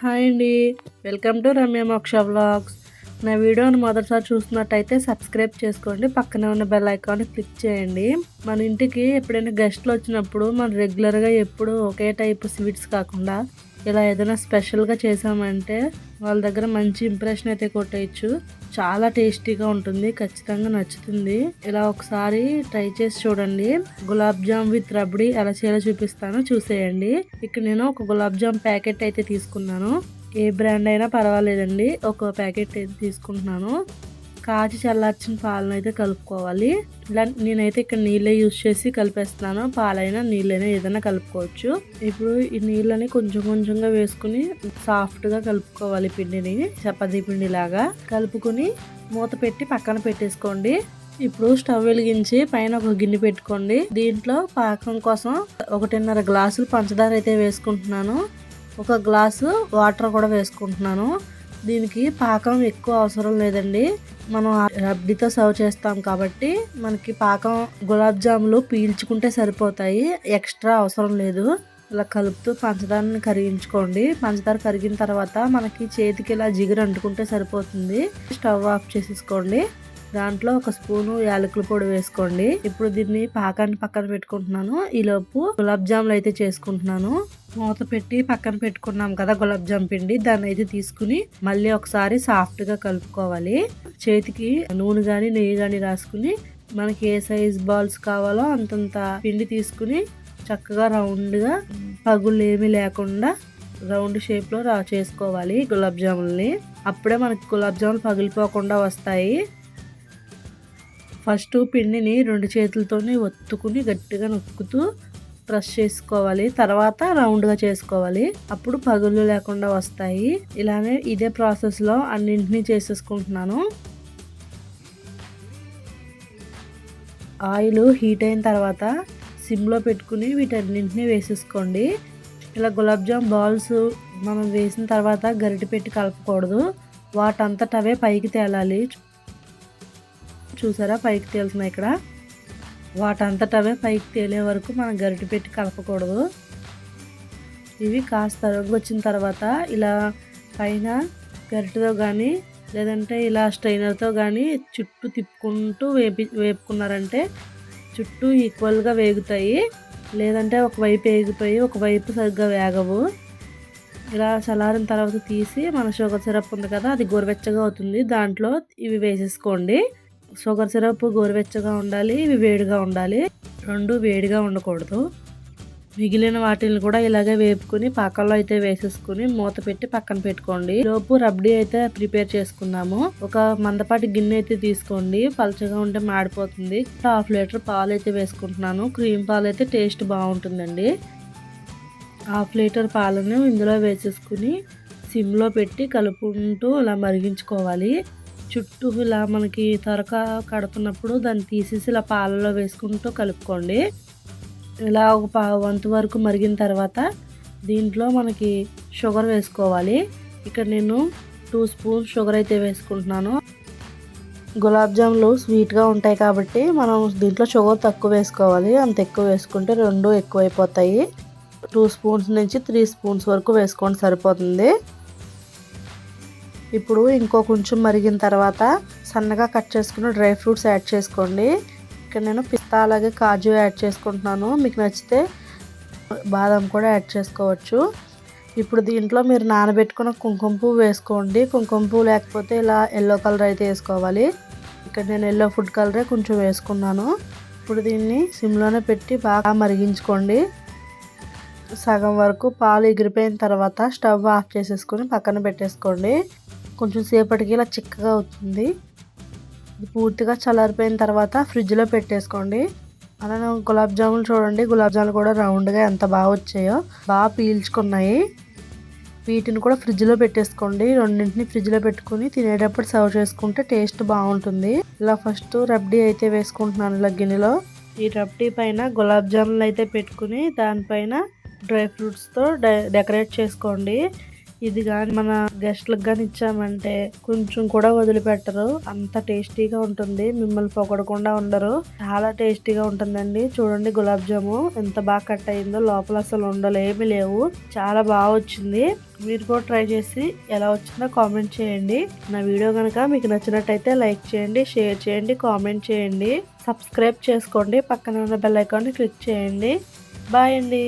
Hi అండి. Welcome to Ramya మోక్ష vlogs. నా వీడియోని మొదటిసారి చూస్తున్నట్టయితే సబ్స్క్రైబ్ చేసుకోండి. పక్కనే ఉన్న బెల్ ఐకాన్ క్లిక్ చేయండి. మన ఇంటికి ఎప్పుడైనా గెస్ట్లు వచ్చినప్పుడు మనం రెగ్యులర్గా ఎప్పుడు ఒకే టైప్ స్వీట్స్ కాకుండా ఇలా ఏదైనా స్పెషల్గా చేసామంటే వాళ్ళ దగ్గర మంచి ఇంప్రెషన్ అయితే కొట్టేయచ్చు. చాలా టేస్టీగా ఉంటుంది ఖచ్చితంగా నచ్చుతుంది. ఇలా ఒకసారి ట్రై చేసి చూడండి. గులాబ్ జామ్ విత్ రబ్డీ ఎలా చేయాలో చూపిస్తాను చూసేయండి. ఇక్కడ నేను ఒక గులాబ్ జామ్ ప్యాకెట్ అయితే తీసుకున్నాను. ఏ బ్రాండ్ అయినా పర్వాలేదండి ఒక ప్యాకెట్ అయితే తీసుకుంటున్నాను. కాచి చల్లార్చిన పాలను అయితే కలుపుకోవాలి. ఇలా నేనైతే ఇక్కడ నీళ్ళే యూజ్ చేసి కలిపేస్తున్నాను. పాలైనా నీళ్ళైనా ఏదైనా కలుపుకోవచ్చు. ఇప్పుడు ఈ నీళ్ళని కొంచెం కొంచెంగా వేసుకుని సాఫ్ట్గా కలుపుకోవాలి పిండిని చపాతీ పిండి లాగా కలుపుకుని మూత పెట్టి పక్కన పెట్టేసుకోండి. ఇప్పుడు స్టవ్ వెలిగించి పైన ఒక గిన్నె పెట్టుకోండి. దీంట్లో పాకం కోసం ఒకటిన్నర గ్లాసులు పంచదార అయితే వేసుకుంటున్నాను. ఒక గ్లాసు వాటర్ కూడా వేసుకుంటున్నాను. దీనికి పాకం ఎక్కువ అవసరం లేదండి. మనం రబ్డితో సర్వ్ చేస్తాం కాబట్టి మనకి పాకం గులాబ్ జాములు పీల్చుకుంటే సరిపోతాయి. ఎక్స్ట్రా అవసరం లేదు. ఇలా కలుపుతూ పంచదారని కరిగించుకోండి. పంచదార కరిగిన తర్వాత మనకి చేతికి ఇలా జిగురు అంటుకుంటే సరిపోతుంది. స్టవ్ ఆఫ్ చేసేసుకోండి. దాంట్లో ఒక స్పూను యాలకుల పొడి వేసుకోండి. ఇప్పుడు దీన్ని పాకాన్ని పక్కన పెట్టుకుంటున్నాను. ఈలోపు గులాబ్ జాములు అయితే చేసుకుంటున్నాను. మూత పెట్టి పక్కన పెట్టుకున్నాం కదా గులాబ్ జామ్ పిండి. దాన్ని అయితే తీసుకుని మళ్ళీ ఒకసారి సాఫ్ట్గా కలుపుకోవాలి. చేతికి నూనె కానీ నెయ్యి కానీ రాసుకుని మనకి ఏ సైజ్ బాల్స్ కావాలో అంతంత పిండి తీసుకుని చక్కగా రౌండ్గా పగుళ్ళు ఏమీ లేకుండా రౌండ్ షేప్లో రా చేసుకోవాలి గులాబ్ జాములని. అప్పుడే మనకి గులాబ్ జాములు పగిలిపోకుండా వస్తాయి. ఫస్ట్ పిండిని రెండు చేతులతోనే ఒత్తుకుని గట్టిగా నొక్కుతూ ప్రెస్ చేసుకోవాలి. తర్వాత రౌండ్గా చేసుకోవాలి. అప్పుడు పగులు లేకుండా వస్తాయి. ఇలానే ఇదే ప్రాసెస్లో అన్నింటినీ చేసేసుకుంటున్నాను. ఆయిల్ హీట్ అయిన తర్వాత సిమ్లో పెట్టుకుని వీటన్నింటినీ వేసేసుకోండి. ఇలా గులాబ్ జామ్ బాల్స్ మనం వేసిన తర్వాత గరిటె పెట్టి కలపకూడదు. వాటంతటవే పైకి తేలాలి. చూసారా? పైకి తేలుతున్నాయి ఇక్కడ. వాటంతటవే పైకి తేలే వరకు మనం గరిటె పెట్టి కలపకూడదు. ఇవి కాస్త రంగు వచ్చిన తర్వాత ఇలా పైన గరిటెతో కానీ లేదంటే ఇలా స్ట్రైనర్తో కానీ చుట్టూ తిప్పుకుంటూ వేపి వేపుకున్నారంటే చుట్టూ ఈక్వల్గా వేగుతాయి. లేదంటే ఒకవైపు వేగిపోయి ఒకవైపు సరిగ్గా వేగవు. ఇలా చల్లారిన తర్వాత తీసి మన షుగర్ సిరప్ ఉంది కదా అది గోరువెచ్చగా అవుతుంది. దాంట్లో ఇవి వేసేసుకోండి. షుగర్ సిరప్ గోరువెచ్చగా ఉండాలి ఇవి వేడిగా ఉండాలి. రెండు వేడిగా ఉండకూడదు. మిగిలిన వాటిని కూడా ఇలాగే వేపుకుని పాకల్లో అయితే వేసేసుకుని మూత పెట్టి పక్కన పెట్టుకోండి. లోపు రబ్డీ అయితే ప్రిపేర్ చేసుకున్నాము ఒక మందపాటి గిన్నె అయితే తీసుకోండి. పలచగా ఉంటే మాడిపోతుంది. హాఫ్ లీటర్ పాలు అయితే వేసుకుంటున్నాను. క్రీమ్ పాలు అయితే టేస్ట్ బాగుంటుందండి. హాఫ్ లీటర్ పాలను ఇందులో వేసేసుకుని సిమ్లో పెట్టి కలుపుకుంటూ ఇలా మరిగించుకోవాలి. చుట్టూ ఇలా మనకి తరక కడుతున్నప్పుడు దాన్ని తీసేసి ఇలా పాలలో వేసుకుంటూ కలుపుకోండి. ఇలా ఒక పా వంతు వరకు మరిగిన తర్వాత దీంట్లో మనకి షుగర్ వేసుకోవాలి. ఇక్కడ నేను టూ స్పూన్ షుగర్ అయితే వేసుకుంటున్నాను. గులాబ్ జాములు స్వీట్గా ఉంటాయి కాబట్టి మనం దీంట్లో షుగర్ తక్కువ వేసుకోవాలి. అంత ఎక్కువ వేసుకుంటే రెండు ఎక్కువైపోతాయి. టూ స్పూన్స్ నుంచి త్రీ స్పూన్స్ వరకు వేసుకోండి సరిపోతుంది. ఇప్పుడు ఇంకో కొంచెం మరిగిన తర్వాత సన్నగా కట్ చేసుకున్న డ్రై ఫ్రూట్స్ యాడ్ చేసుకోండి. ఇక్కడ నేను పిస్తా అలాగే కాజు యాడ్ చేసుకుంటున్నాను. మీకు నచ్చితే బాదం కూడా యాడ్ చేసుకోవచ్చు. ఇప్పుడు దీంట్లో మీరు నానబెట్టుకున్న కుంకుమ పువ్వు వేసుకోండి. కుంకుమ పువ్వు లేకపోతే ఇలా ఎల్లో కలర్ అయితే వేసుకోవాలి. ఇక్కడ నేను ఎల్లో ఫుడ్ కలరే కొంచెం వేసుకున్నాను. ఇప్పుడు దీన్ని సిమ్లోనే పెట్టి బాగా మరిగించుకోండి. సగం వరకు పాలు ఎగిరిపోయిన తర్వాత స్టవ్ ఆఫ్ చేసేసుకొని పక్కన పెట్టేసుకోండి. కొంచెం సేపటికి ఇలా చిక్కగా అవుతుంది. ఇది పూర్తిగా చల్లారిపోయిన తర్వాత ఫ్రిడ్జ్లో పెట్టేసుకోండి. అలానే గులాబ్ జాములు చూడండి. గులాబ్ జాములు కూడా రౌండ్గా ఎంత బాగా వచ్చాయో బాగా పీల్చుకున్నాయి. వీటిని కూడా ఫ్రిడ్జ్లో పెట్టేసుకోండి. రెండింటిని ఫ్రిడ్జ్లో పెట్టుకుని తినేటప్పుడు సర్వ్ చేసుకుంటే టేస్ట్ బాగుంటుంది. ఇలా ఫస్ట్ రబ్డీ అయితే వేసుకుంటున్నాను ఇలా గిన్నెలో. ఈ రబ్డీ పైన గులాబ్ జాములు అయితే పెట్టుకుని దానిపైన డ్రై ఫ్రూట్స్తో డెకరేట్ చేసుకోండి. ఇది కానీ మన గెస్ట్లకు కానీ ఇచ్చామంటే కొంచెం కూడా వదిలిపెట్టరు. అంత టేస్టీగా ఉంటుంది. మిమ్మల్ని పొగడకుండా ఉండరు. చాలా టేస్టీగా ఉంటుందండి. చూడండి గులాబ్ జాము ఎంత బాగా కట్ అయిందో. లోపల అసలు ఉండలు ఏమి లేవు. చాలా బాగా వచ్చింది. మీరు కూడా ట్రై చేసి ఎలా వచ్చిందో కామెంట్ చేయండి. నా వీడియో కనుక మీకు నచ్చినట్టయితే లైక్ చేయండి షేర్ చేయండి కామెంట్ చేయండి. సబ్స్క్రైబ్ చేసుకోండి. పక్కన ఉన్న బెల్ ఐకాన్ని క్లిక్ చేయండి. బాయ్ అండి.